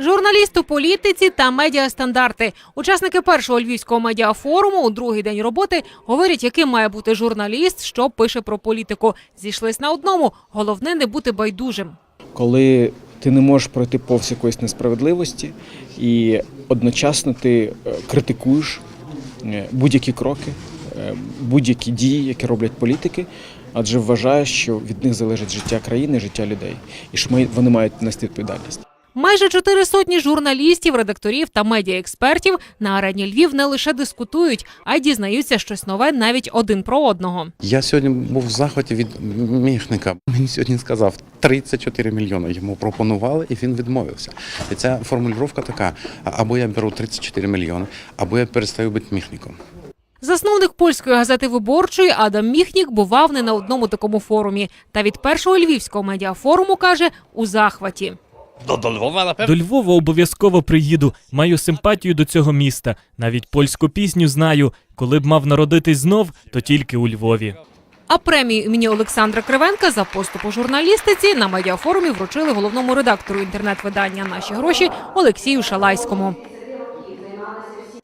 Журналіст у політиці та медіастандарти. Учасники першого львівського медіафоруму у другий день роботи говорять, яким має бути журналіст, що пише про політику. Зійшлись на одному: головне не бути байдужим. коли ти не можеш пройти повз якоїсь несправедливості, і одночасно ти е, критикуєш е, будь-які кроки, е, будь-які дії, які роблять політики, адже вважаєш, що від них залежить життя країни, життя людей, і що вони мають нести відповідальність. Майже чотири сотні журналістів, редакторів та медіаекспертів на арені Львів не лише дискутують, а й дізнаються щось нове навіть один про одного. Я сьогодні був в захваті від міхника. Мені сьогодні сказав 34 мільйони. Йому пропонували, і він відмовився. І ця формулювання така: або я беру 34 мільйони, або я перестаю бути міхником. Засновник польської газети виборчої Адам Міхнік бував не на одному такому форумі. Та від першого львівського медіафоруму каже у захваті. Do, до Львова, напевно. До Львова обов'язково приїду. Маю симпатію до цього міста. Навіть польську пісню знаю. Коли б мав народитись знов, то тільки у Львові. А премію імені Олександра Кривенка за поступ у журналістиці на медіафорумі вручили головному редактору інтернет-видання Наші гроші Олексію Шалайському.